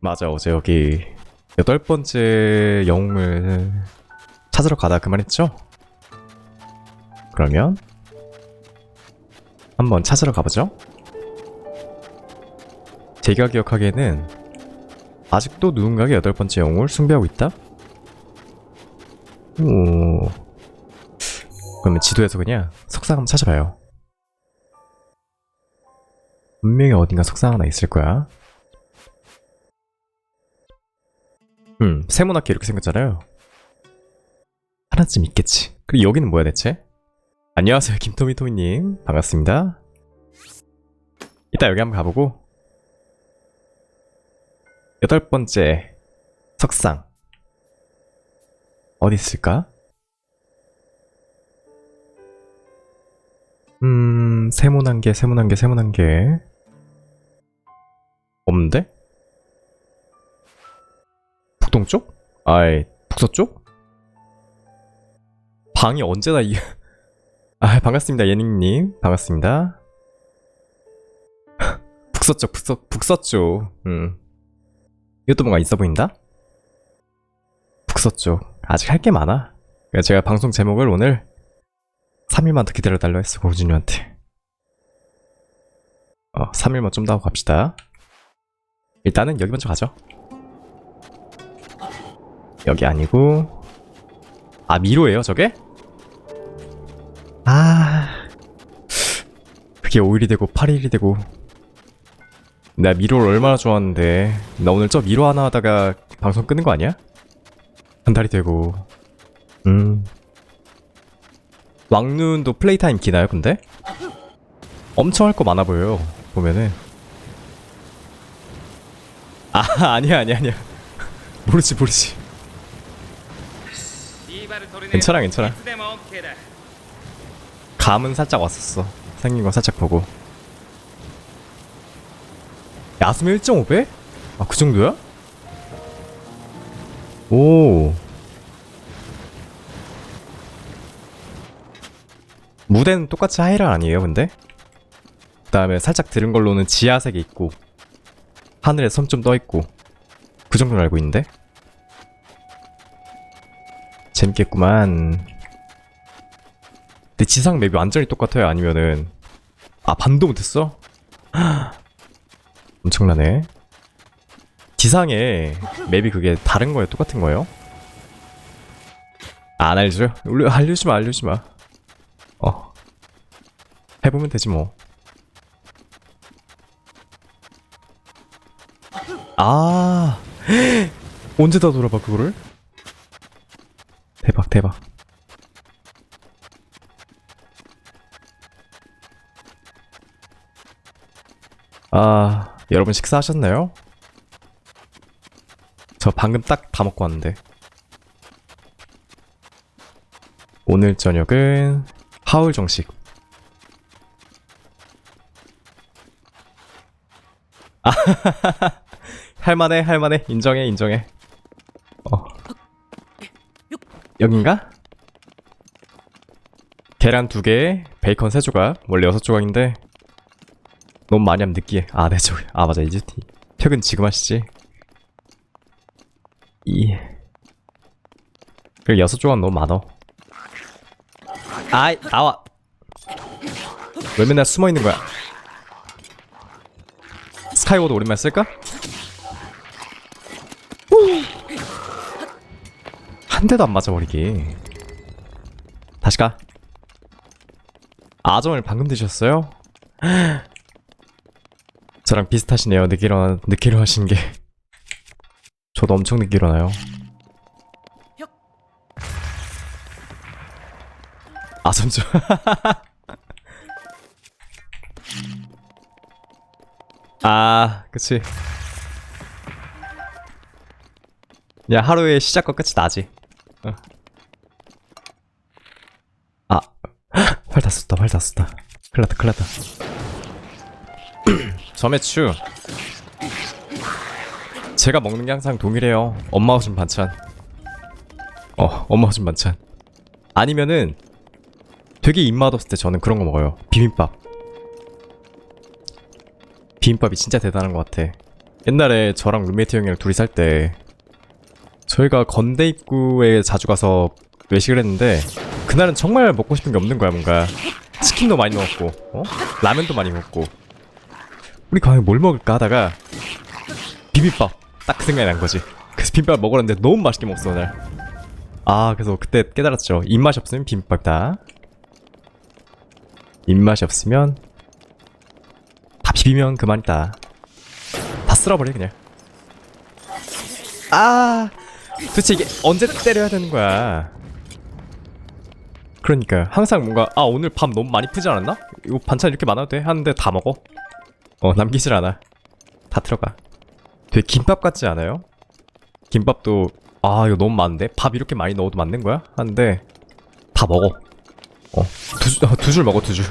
맞아 어제 여기 여덟 번째 영웅을 찾으러 가다 그만했죠? 그러면 한번 찾으러 가보죠. 제가 기억하기에는 아직도 누군가가 여덟 번째 영웅을 숭배하고 있다. 오. 그러면 지도에서 그냥 석상 한번 찾아봐요. 분명히 어딘가 석상 하나 있을 거야. 음, 세모나게 이렇게 생겼잖아요. 하나쯤 있겠지. 그리고 여기는 뭐야 대체? 안녕하세요, 김토미토미님. 반갑습니다. 이따 여기 한번 가보고 여덟 번째 석상 어디 있을까? 음, 세모난개, 세모난개, 세모난개 없는데? 북동쪽? 아이, 북서쪽? 방이 언제나 이... 아, 반갑습니다, 예닝님. 반갑습니다. 북서쪽, 북서, 북서쪽. 음. 이것도 뭔가 있어 보인다? 북서쪽. 아직 할 게 많아. 그러니까 제가 방송 제목을 오늘 3일만 더 기다려달라 했어, 고진우한테. 어, 3일만 좀 더 하고 갑시다. 일단은 여기 먼저 가죠. 여기 아니고. 아 미로예요 저게? 아. 그게 5일이 되고 8일이 되고. 내가 미로를 얼마나 좋아하는데. 나 오늘 저 미로 하나 하다가 방송 끄는 거 아니야? 한 달이 되고. 음. 왕눈도 플레이 타임 기나요 근데? 엄청 할 거 많아 보여요 보면은. 아 아니야 아니야 아니야. 모르지 모르지 괜찮아, 괜찮아. 감은 살짝 왔었어. 생긴 거 살짝 보고. 야스미 1.5배? 아, 그 정도야? 오. 무대는 똑같이 하이랄 아니에요, 근데? 그 다음에 살짝 들은 걸로는 지하색이 있고, 하늘에 섬 좀 떠있고, 그 정도는 알고 있는데? 재밌겠구만. 근데 지상 맵이 완전히 똑같아요? 아니면은 아 반도 못했어? 엄청나네. 지상에 맵이 그게 다른 거예요? 똑같은 거예요? 안 알죠? 우리 알려주지 마, 알려주지 마. 어. 해보면 되지 뭐. 아. 언제 다 돌아봐 그거를? 대박. 아 여러분 식사하셨나요? 저 방금 딱 다 먹고 왔는데. 오늘 저녁은 하울 정식. 아 할만해 할만해. 인정해 인정해 여긴가? 계란 두 개, 베이컨 세 조각, 원래 여섯 조각인데 너무 많이 하면 느끼해. 아, 네 조각. 아, 맞아, 이즈티. 퇴근 지금 하시지. 이. 그리고 여섯 조각 너무 많어. 아이, 나와. 왜 맨날 숨어 있는 거야? 스카이워드 오랜만에 쓸까? 한 대도 안 맞아버리게. 다시 가. 아점을 방금 드셨어요? 저랑 비슷하시네요. 늦게 일어나, 늦게 일어나신 게. 저도 엄청 늦게 일어나요. 아점 좀. 아, 그치. 야, 하루의 시작과 끝이 나지. 어. 아, 활 다 썼다, 활 다 썼다. 큰일 났다, 큰일 났다. 점액추. 제가 먹는 게 항상 동일해요. 엄마가 준 반찬. 어, 엄마가 준 반찬. 아니면은 되게 입맛 없을 때 저는 그런 거 먹어요. 비빔밥. 비빔밥이 진짜 대단한 것 같아. 옛날에 저랑 룸메이트 형이랑 둘이 살 때 저희가 건대 입구에 자주 가서 외식을 했는데 그날은 정말 먹고 싶은 게 없는 거야 뭔가. 치킨도 많이 먹었고 어? 라면도 많이 먹고. 우리 과연 뭘 먹을까 하다가 비빔밥. 딱그 생각이 난 거지. 그래서 비빔밥 먹으려는데 너무 맛있게 먹었어 오늘. 아 그래서 그때 깨달았죠. 입맛이 없으면 비빔밥이다. 입맛이 없으면 다 비비면 그만이다. 다 쓸어버려 그냥. 아 도대체 이게 언제 때려야 되는 거야 그러니까 항상 뭔가 아 오늘 밥 너무 많이 푸지 않았나? 이거 반찬 이렇게 많아도 돼? 하는데 다 먹어 어 남기질 않아 다 들어가 되게 김밥 같지 않아요? 김밥도 아 이거 너무 많은데? 밥 이렇게 많이 넣어도 맞는 거야? 하는데 다 먹어 어 두 줄 먹어 두줄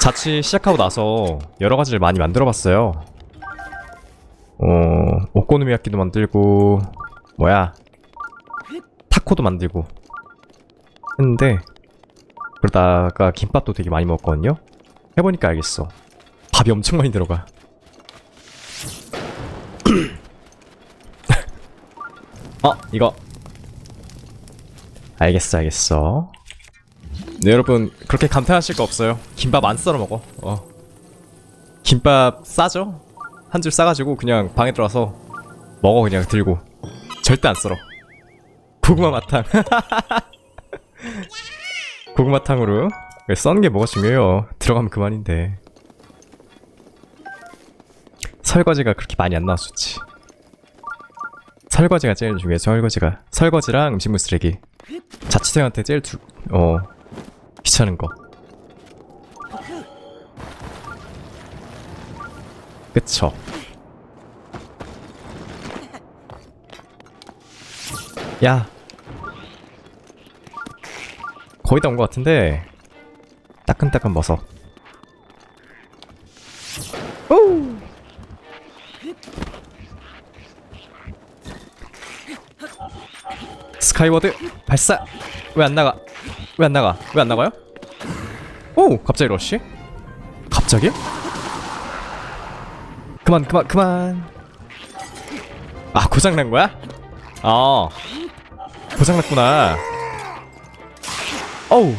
자취 시작하고 나서 여러 가지를 많이 만들어 봤어요. 어, 오코노미야끼도 만들고, 뭐야, 타코도 만들고 했는데, 그러다가 김밥도 되게 많이 먹었거든요? 해보니까 알겠어. 밥이 엄청 많이 들어가. 어, 이거. 알겠어, 알겠어. 네 여러분 그렇게 감탄하실 거 없어요 김밥 안 썰어 먹어 어 김밥 싸죠 한 줄 싸가지고 그냥 방에 들어와서 먹어 그냥 들고. 절대 안 썰어. 고구마 마탕. 고구마탕으로. 써는 게 뭐가 중요해요. 들어가면 그만인데. 설거지가 그렇게 많이 안 좋지. 설거지가 제일 중요해 설거지가. 설거지랑 음식물 쓰레기. 자취생한테 제일 두, 어 귀찮은 거. 그쵸. 야. 거의 다 온 것 같은데. 따끈따끈. 오! 스카이워드 발사! 왜 안 나가? 왜 안 나가? 왜 안 나가요? 오! 갑자기 러쉬? 갑자기? 그만 그만 그만 아 고장난 거야? 아 고장났구나 어우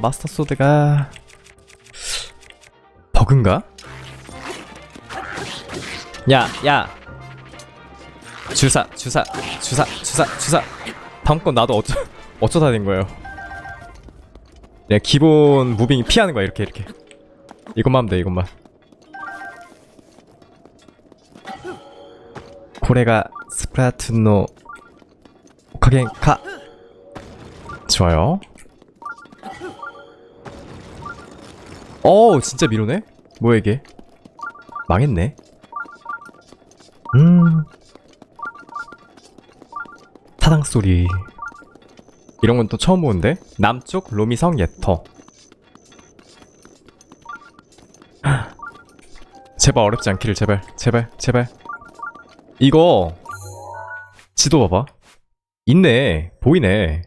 마스터 소드가 버그인가? 야, 야. 주사, 주사, 주사, 주사, 주사. 다음 건 나도 어쩌, 어쩌다 된 거예요. 네, 기본 무빙 피하는 거야, 이렇게, 이렇게. 이것만 하면 돼, 이것만. 고래가 스프라툰노 오카겐 카 좋아요. 어 진짜 미로네? 뭐야 이게? 망했네. 음. 타당 소리. 이런 건 또 처음 보는데? 남쪽 로미성 예터. 제발 어렵지 않기를 제발 제발 제발 이거 지도 봐봐. 있네. 보이네.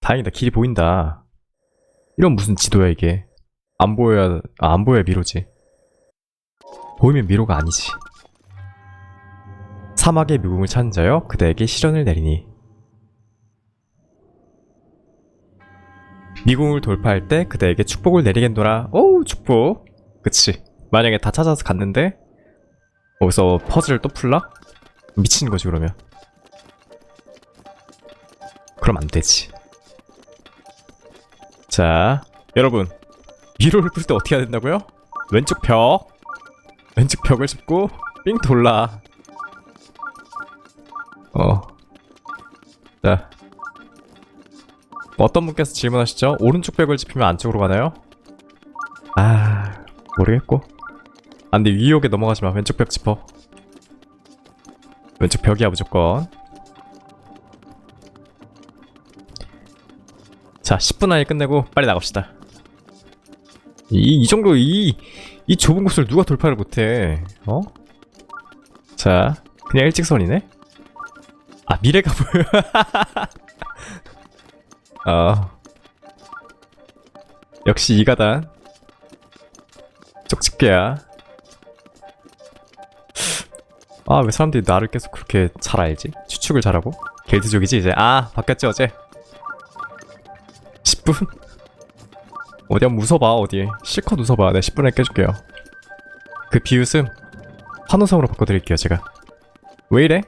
다행이다. 길이 보인다. 이런 무슨 지도야 이게? 안 보여야 아, 안 보여야 미로지. 보이면 미로가 아니지. 사막의 묘궁을 찾은 자여 그대에게 시련을 내리니. 미궁을 돌파할 때 그대에게 축복을 내리겠노라. 오우 축복. 그치. 만약에 다 찾아서 갔는데 거기서 퍼즐을 또 풀라? 미친 거지 그러면? 그럼 안 되지. 자 여러분. 미로를 풀 때 어떻게 해야 된다고요? 왼쪽 벽. 왼쪽 벽을 짚고 삥 돌라. 어자. 어떤 분께서 질문하시죠? 오른쪽 벽을 짚으면 안쪽으로 가나요? 아 모르겠고. 아 근데 위욕에 넘어가지마. 왼쪽 벽 짚어 왼쪽 벽이야 무조건. 자 10분 안에 끝내고 빨리 나갑시다. 이, 이 정도 이, 이 좁은 곳을 누가 돌파를 못해 어? 자 그냥 일직선이네? 아 미래가 보여. 어. 역시 이가단. 쪽집게야 아 왜 사람들이 나를 계속 그렇게 잘 알지? 추측을 잘하고? 겔트족이지 이제 아 바뀌었지 어제 10분? 어디 한번 웃어봐 어디 실컷 웃어봐 내가 10분에 깨줄게요 그 비웃음 환호성으로 바꿔드릴게요 제가 왜 이래?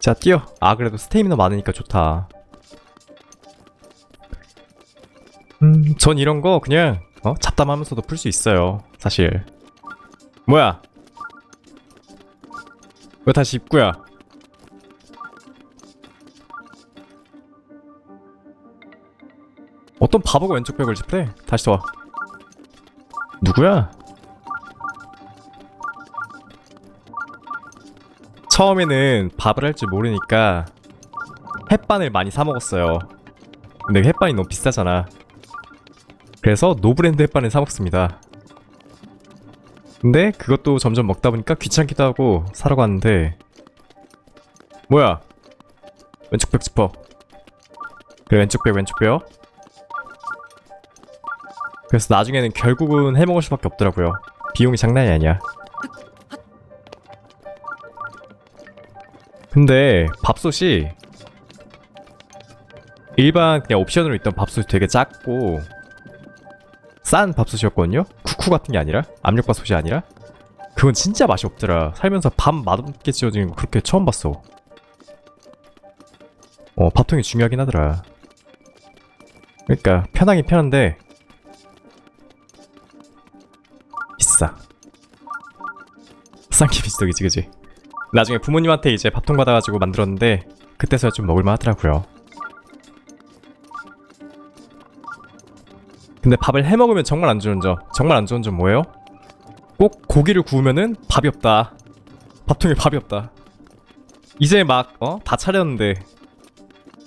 자 뛰어 아 그래도 스테이미너 많으니까 좋다 음, 전 이런 거 그냥 어? 잡담하면서도 풀 수 있어요. 사실. 뭐야? 왜 다시 입구야? 어떤 바보가 왼쪽 벽을 짚래? 다시 와. 누구야? 처음에는 밥을 할 줄 모르니까 햇반을 많이 사 먹었어요. 근데 햇반이 너무 비싸잖아. 그래서 노브랜드 햇반을 사 먹습니다. 근데 그것도 점점 먹다 보니까 귀찮기도 하고 사러 갔는데 뭐야? 왼쪽 벽 짚어. 그래 왼쪽 벽 왼쪽 벽. 그래서 나중에는 결국은 해 먹을 수밖에 없더라고요. 비용이 장난이 아니야. 근데 밥솥이 일반 그냥 옵션으로 있던 밥솥이 되게 작고 싼 밥솥이었거든요? 쿠쿠 같은 게 아니라 압력밥솥이 아니라. 그건 진짜 맛이 없더라. 살면서 밥 맛없게 지어진 거 그렇게 처음 봤어. 어 밥통이 중요하긴 하더라. 그러니까 편하긴 편한데 비싸. 싼게 비싸겠지 그지? 나중에 부모님한테 이제 밥통 받아가지고 만들었는데 그때서야 좀 먹을만 하더라고요 근데 밥을 해 먹으면 정말 안 좋은 점, 정말 안 좋은 점 뭐예요? 꼭 고기를 구우면은 밥이 없다. 밥통에 밥이 없다. 이제 막 어? 다 차렸는데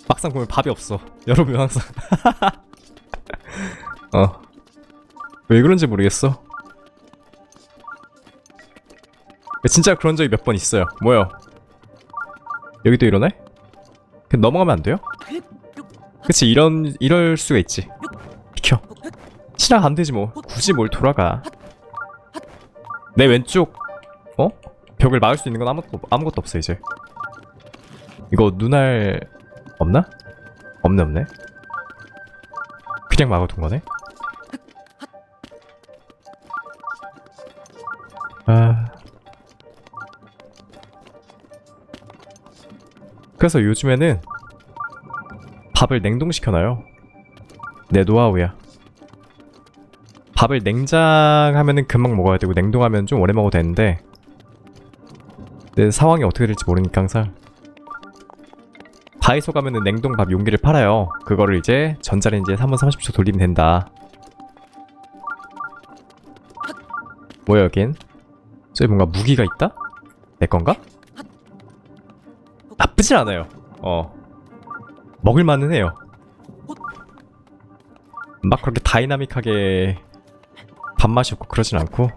막상 보면 밥이 없어. 여러분 항상 어. 왜 그런지 모르겠어. 진짜 그런 적이 몇 번 있어요. 뭐요? 여기도 이러네? 그냥 넘어가면 안 돼요? 그치 이런 이럴 수가 있지. 지나가 안 되지 뭐. 굳이 뭘 돌아가. 내 왼쪽 어? 벽을 막을 수 있는 건 아무것도 아무것도 없어 이제. 이거 눈알 없나? 없네 없네. 그냥 막아둔 거네. 아. 그래서 요즘에는 밥을 냉동시켜놔요. 내 노하우야. 밥을 냉장하면은 금방 먹어야 되고 냉동하면 좀 오래 먹어도 되는데 내 상황이 어떻게 될지 모르니까 항상 다이소 가면은 냉동 밥 용기를 팔아요. 그거를 이제 전자레인지에 3분 30초 돌리면 된다. 뭐야 여긴? 저기 뭔가 무기가 있다? 내 건가? 나쁘진 않아요. 어. 먹을만은 해요. 막 그렇게 다이나믹하게 밥맛이 없고 그러진 않고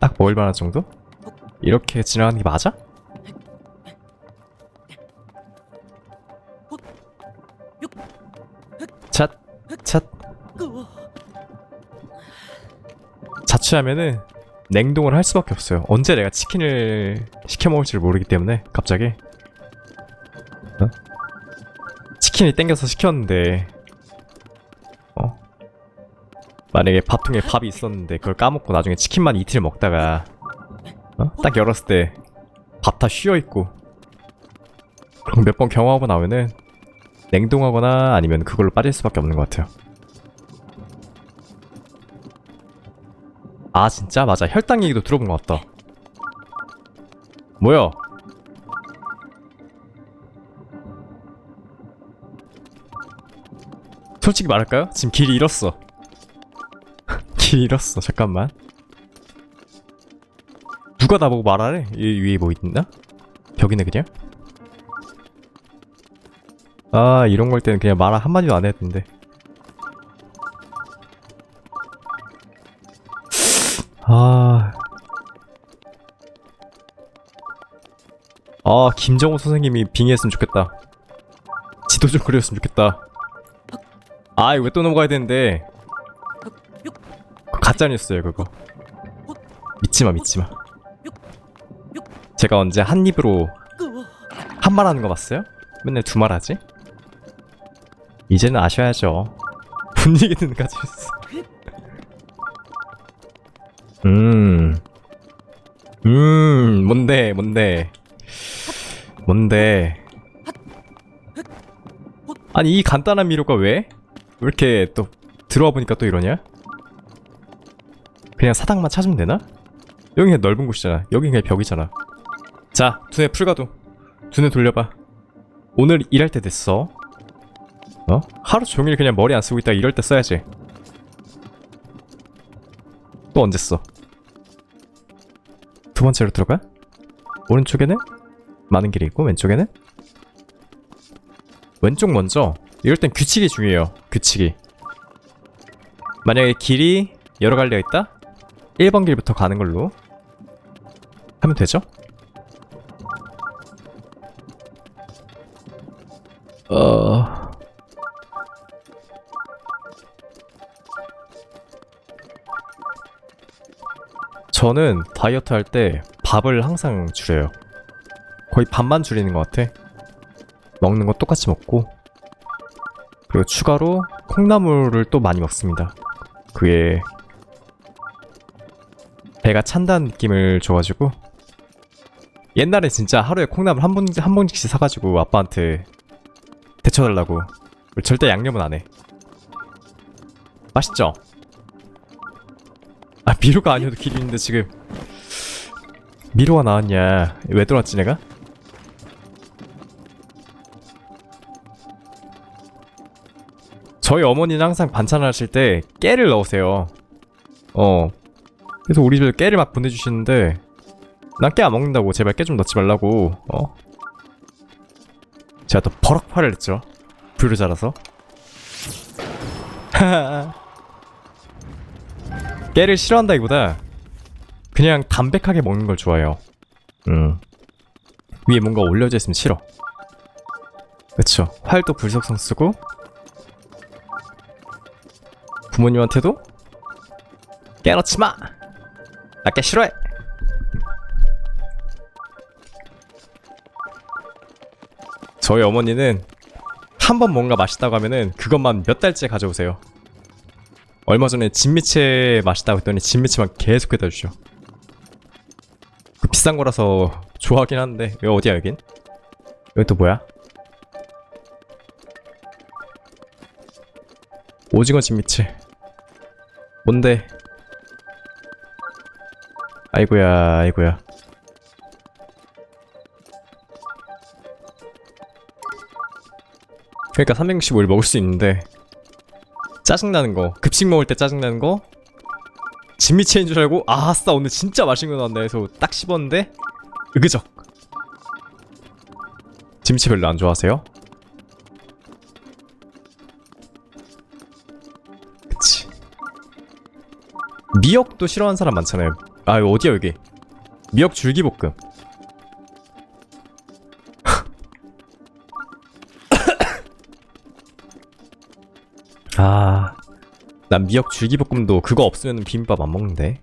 딱 먹을 만한 정도? 이렇게 지나가는 게 맞아? 찻, 찻. 자취하면은 냉동을 할 수밖에 없어요. 언제 내가 치킨을 시켜 먹을지를 모르기 때문에 갑자기 어? 치킨이 땡겨서 시켰는데 어? 만약에 밥통에 밥이 있었는데 그걸 까먹고 나중에 치킨만 이틀 먹다가 어? 딱 열었을 때 밥 다 쉬어 있고 그럼 몇 번 경험하고 나면은 냉동하거나 아니면 그걸로 빠질 수밖에 없는 것 같아요. 아 진짜 맞아 혈당 얘기도 들어본 것 같다. 뭐야? 솔직히 말할까요? 지금 길이 잃었어. 길 잃었어. 잠깐만. 누가 나보고 말하래? 이 위에 뭐 있나? 벽이네 그냥? 아 이런 걸 때는 그냥 말 한마디도 안 했는데 아... 아 김정호 선생님이 빙의했으면 좋겠다 지도 좀 그렸으면 좋겠다 아이 왜 또 넘어가야 되는데 거, 가짜 뉴스예요 그거 믿지마 믿지마 제가 언제 한 입으로 한 말 하는 거 봤어요? 맨날 두 말 하지? 이제는 아셔야죠 분위기는 가지고 있어 음. 음, 뭔데, 뭔데. 뭔데. 아니, 이 간단한 미로가 왜? 왜 이렇게 또 들어와 보니까 또 이러냐? 그냥 사당만 찾으면 되나? 여기 그냥 넓은 곳이잖아. 여기 그냥 벽이잖아. 자, 두뇌 풀가도. 두뇌 돌려봐. 오늘 일할 때 됐어. 어? 하루 종일 그냥 머리 안 쓰고 있다가 이럴 때 써야지. 또 언제 써? 두 번째로 들어가? 오른쪽에는 많은 길이 있고 왼쪽에는 왼쪽 먼저 이럴 땐 규칙이 중요해요 규칙이 만약에 길이 여러 갈래가 있다? 1번 길부터 가는 걸로 하면 되죠? 어... 저는 다이어트 할 때 밥을 항상 줄여요. 거의 반만 줄이는 것 같아. 먹는 거 똑같이 먹고 그리고 추가로 콩나물을 또 많이 먹습니다. 그게 배가 찬다는 느낌을 줘가지고 옛날에 진짜 하루에 콩나물 한, 봉, 한 봉지씩 사가지고 아빠한테 데쳐달라고 절대 양념은 안 해. 맛있죠? 아 미로가 아니어도 있는데 지금 미로가 나왔냐 왜 들어왔지 내가? 저희 어머니는 항상 반찬을 하실 때 깨를 넣으세요 어 그래서 우리 집에 깨를 막 보내주시는데 난 깨 안 먹는다고 제발 깨 좀 넣지 말라고 어 제가 또 버럭 화를 냈죠 불을 잘라서 깨를 싫어한다기보다 그냥 담백하게 먹는 걸 좋아해요. 음. 위에 뭔가 올려져 있으면 싫어. 그쵸. 활도 불속성 쓰고 부모님한테도 깨 넣지 마! 나깨 싫어해! 저희 어머니는 한 번 뭔가 맛있다고 하면은 그것만 몇 달째 가져오세요. 얼마 전에 진미채 맛있다고 했더니 진미채만 계속 해다 주셔. 그 비싼 거라서 좋아하긴 한데 여기 어디야 여긴? 여기 또 뭐야? 오징어 진미채. 뭔데? 아이고야, 아이고야. 그러니까 365일 먹을 수 있는데 짜증나는 거 급식 먹을 때 짜증나는 거 진미채인 줄 알고 아, 아싸 오늘 진짜 맛있는 거 나왔네 해서 딱 씹었는데 으그적 진미채 별로 안 좋아하세요? 그치 미역도 싫어하는 사람 많잖아요 아 이거 어디야 여기 미역 줄기볶음 아, 난 미역 줄기볶음도 그거 없으면 비빔밥 안 먹는데.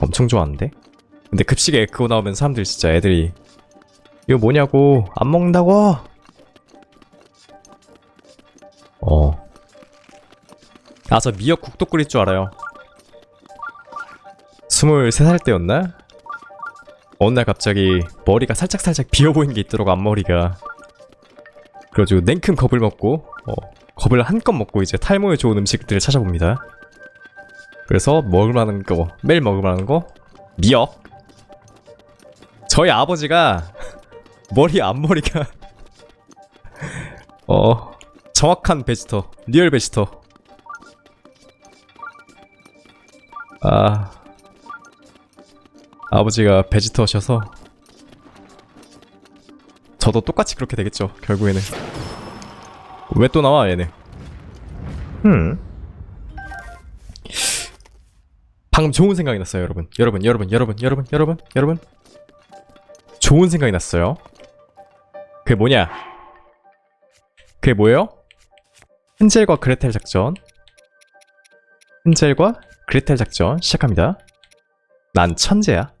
엄청 좋아하는데. 근데 급식에 그거 나오면 사람들 진짜 애들이 이거 뭐냐고 안 먹는다고. 어. 아, 저 미역 국도 끓일 줄 알아요. 23살 때였나? 어느 날 갑자기 머리가 살짝살짝 비어 보이는 게 있더라고 앞머리가 그래가지고 냉큼 겁을 먹고 어, 겁을 한껏 먹고 이제 탈모에 좋은 음식들을 찾아봅니다. 그래서 먹을 만한 거, 매일 먹을 만한 거, 미역. 저희 아버지가 머리 앞머리가 어 정확한 베지터, 리얼 베지터. 아 아버지가 베지터셔서 저도 똑같이 그렇게 되겠죠 결국에는. 왜 또 나와 얘네 음 방금 좋은 생각이 났어요 여러분 여러분 여러분 여러분 여러분 여러분 여러분 좋은 생각이 났어요 그게 뭐냐 그게 뭐예요? 헨젤과 그레텔 작전 헨젤과 그레텔 작전 시작합니다. 난 천재야.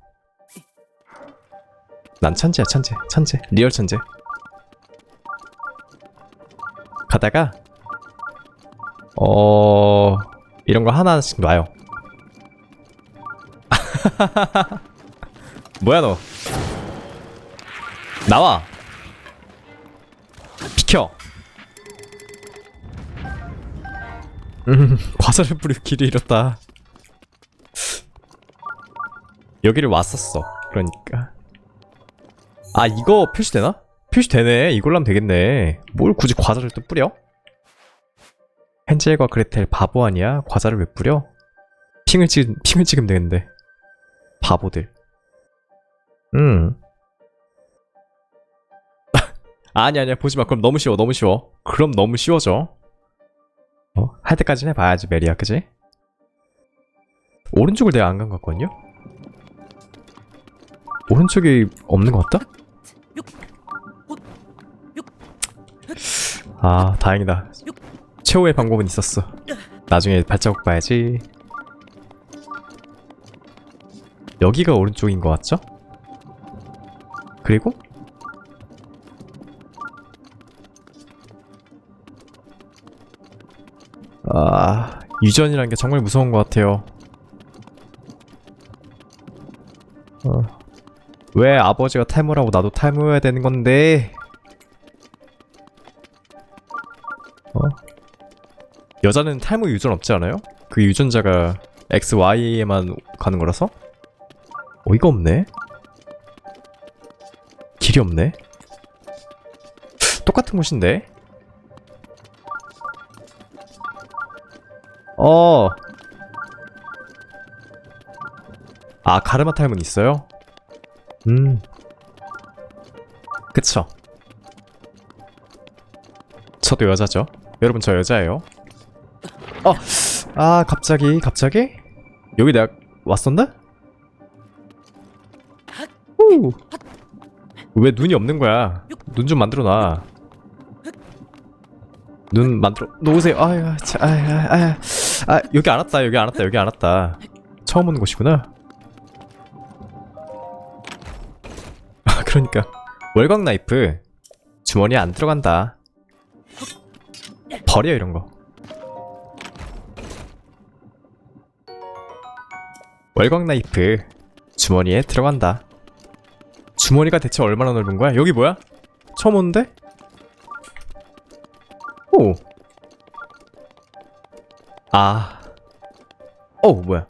난 천재야, 천재. 천재. 리얼 천재. 가다가 어 이런 거 하나씩 놔요. 뭐야 너? 나와. 비켜. 음, 과자를 뿌릴 길을 잃었다. 여기를 왔었어. 그러니까. 아, 이거 표시되나? 표시되네. 이걸로 하면 되겠네. 뭘 굳이 과자를 또 뿌려? 헨젤과 그레텔 바보 아니야? 과자를 왜 뿌려? 핑을 찍, 핑을 찍으면 되겠는데. 바보들. 음. 아니, 아니야. 보지 마. 그럼 너무 쉬워. 너무 쉬워. 그럼 너무 쉬워져. 어? 할 때까지는 해봐야지, 메리야. 그지? 오른쪽을 내가 안 간 것 같거든요? 오른쪽이 없는 것 같다? 아, 다행이다. 최후의 방법은 있었어. 나중에 발자국 봐야지. 여기가 오른쪽인 것 같죠? 그리고 아 유전이라는 게 정말 무서운 것 같아요. 왜 아버지가 탈모라고 나도 탈모해야 되는 건데? 어? 여자는 탈모 유전 없지 않아요? 그 유전자가 XY에만 가는 거라서? 어이가 없네. 길이 없네. 똑같은 곳인데. 어. 아 가르마 탈모는 있어요? 음. 그쵸. 저도 여자죠. 여러분 저 여자예요. 어. 아 갑자기 갑자기 여기 내가 왔었나? 후. 왜 눈이 없는 거야? 눈 좀 만들어 놔. 눈 만들어 놓으세요. 아야, 자, 아야, 아야, 아 여기 안 왔다, 여기 안 왔다, 여기 안 왔다. 처음 오는 곳이구나. 그러니까 월광 나이프 주머니에 안 들어간다. 버려 이런 거. 월광 나이프 주머니에 들어간다. 주머니가 대체 얼마나 넓은 거야? 여기 뭐야? 처음 오는데? 오. 아. 오, 뭐야?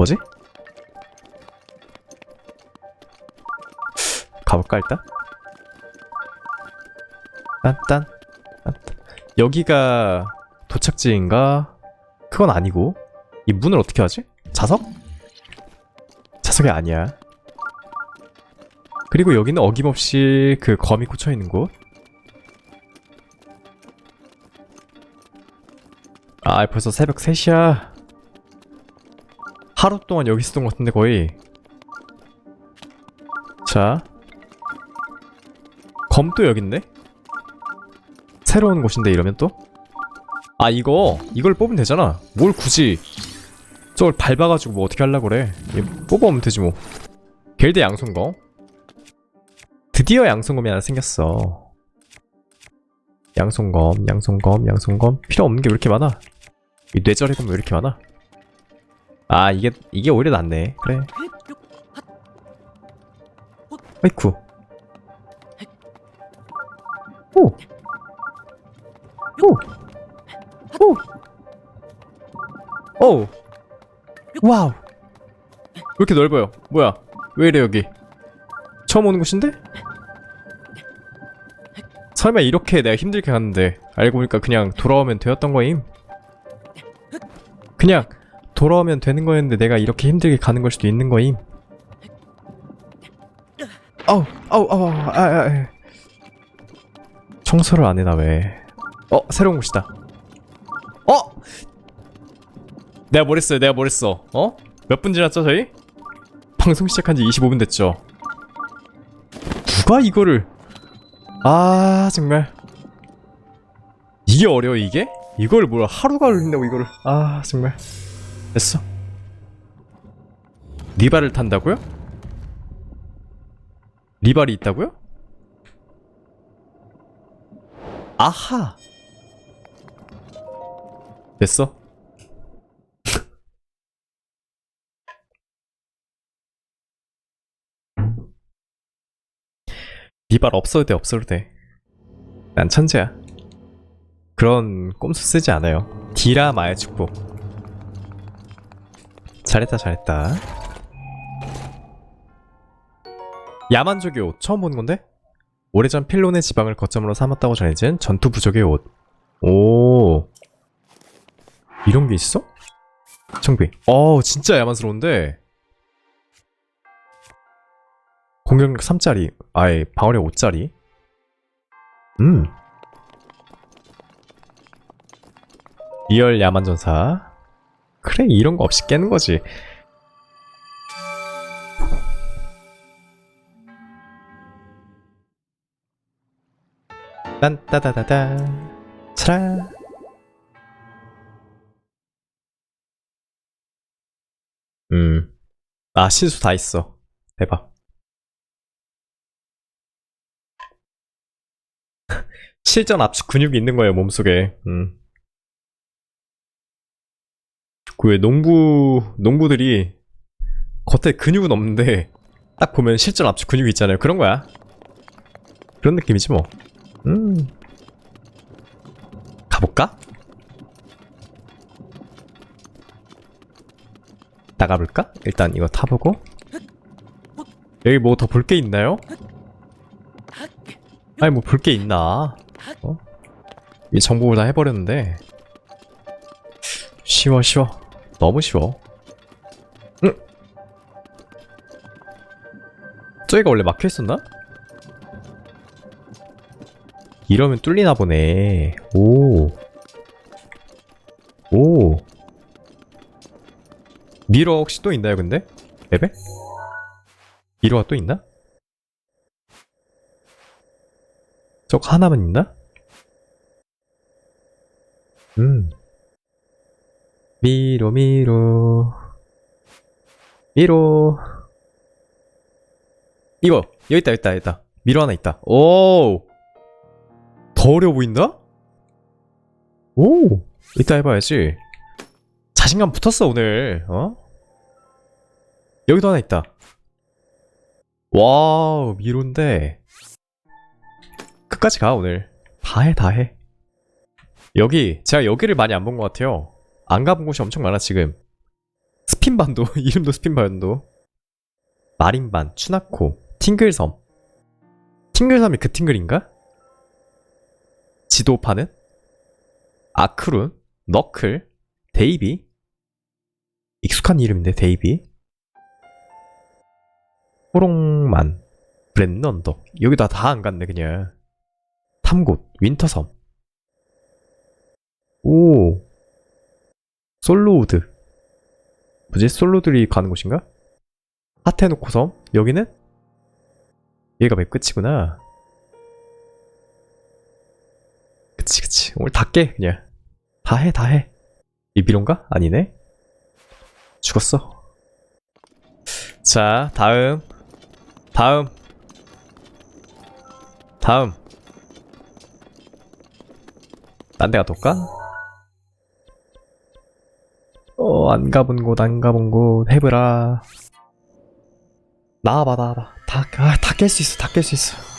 뭐지? 가볼까 일단? 딴딴. 여기가 도착지인가? 그건 아니고 이 문을 어떻게 하지? 자석? 자석이 아니야. 그리고 여기는 어김없이 그 검이 꽂혀 있는 곳. 아, 벌써 새벽 3시야. 하루 동안 여기 있었던 것 같은데 거의. 자. 검도 있네? 새로운 곳인데 이러면 또? 아 이거 이걸 뽑으면 되잖아. 뭘 굳이. 저걸 밟아가지고 뭐 어떻게 하려고 그래. 얘 뽑아오면 되지 뭐. 겔드 양손검. 드디어 양손검이 하나 생겼어. 양손검 양손검 양손검. 필요 없는 게 왜 이렇게 많아? 이 뇌절의 검왜 이렇게 많아 아 이게 이게 오히려 낫네 그래 아이쿠 오 오! 오! 오! 와우! 왜 이렇게 넓어요? 뭐야? 왜 이래 여기? 처음 오는 곳인데? 설마 이렇게 내가 힘들게 갔는데 알고 보니까 그냥 돌아오면 되었던 거임? 그냥 돌아오면 되는 거였는데 내가 이렇게 힘들게 가는 걸 수도 있는 거임? 어우 어우 어우 아, 아, 아. 청소를 안 해나 왜? 어 새로운 곳이다. 어? 내가 뭘 했어요? 내가 뭘 했어? 어? 몇 분 지났죠 저희? 방송 시작한 지 25분 됐죠. 누가 이거를? 아 정말 이게 어려워 이게? 이걸 뭘 하루가 걸린다고 이거를 아 정말 됐어. 리발을 탄다고요? 리발이 있다고요? 아하. 됐어. 리발 없어도 돼 없어도 돼난 천재야. 그런 꼼수 쓰지 않아요. 디라 마의 축복 잘했다 잘했다 야만족의 옷 처음 보는 건데? 오래전 필론의 지방을 거점으로 삼았다고 전해진 전투 부족의 옷. 오. 이런 게 있어? 청비. 어, 진짜 야만스러운데. 공격력 3짜리. 아예 방어력 5짜리. 음. 리얼 야만전사. 그래, 이런 거 없이 깨는 거지. 딴 따다다다 차라. 음아 신수 다 있어. 대박. 실전 압축 근육이 있는 거예요 몸속에. 음. 그 왜 농부 농부들이 겉에 근육은 없는데 딱 보면 실전 압축 근육이 있잖아요 그런 거야 그런 느낌이지 뭐 음. 가볼까? 나가볼까? 일단 이거 타보고 여기 뭐 더 볼 게 있나요? 아니 뭐 볼 게 있나? 어? 이 정보를 다 해버렸는데 쉬워 쉬워 너무 쉬워 응? 저기가 원래 막혀있었나? 이러면 뚫리나 보네. 오. 오. 미러 혹시 또 있나요, 근데? 맵에? 미러가 또 있나? 저거 하나만 있나? 음. 미로, 미로. 미로. 이거! 여기 있다, 여기 있다, 있다. 미러 하나 있다. 오! 더 어려워 보인다? 오, 이따 해봐야지. 자신감 붙었어, 오늘. 어? 여기도 하나 있다. 와우, 미로인데. 끝까지 가, 오늘. 다 해, 다 해. 여기, 제가 여기를 많이 안 본 것 같아요. 안 가본 곳이 엄청 많아, 지금. 스핀반도, 이름도 스핀반도. 마린반, 추나코, 팅글섬. 팅글섬이 그 팅글인가? 지도파는 아크룬, 너클, 데이비 익숙한 이름인데 데이비 호롱만, 브랜드 언덕 여기다 다 안 갔네 그냥 탐곳, 윈터섬 오 솔로우드 뭐지? 솔로들이 가는 곳인가? 하테노코 섬? 여기는? 얘가 맵 끝이구나 그치 그치 오늘 다 깨 그냥 다 해 다해 이 미론가? 아니네 죽었어 자 다음 다음 다음 딴 데 가볼까? 어, 안 가본 곳, 안 가본 곳, 해보라. 나와봐, 나와봐. 다, 아, 다깰 수 있어, 다 깰 수 있어.